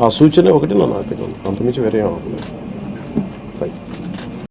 ఆ సూచన ఒకటి నన్ను ఆపినాను అంతమించి వేరే ఏం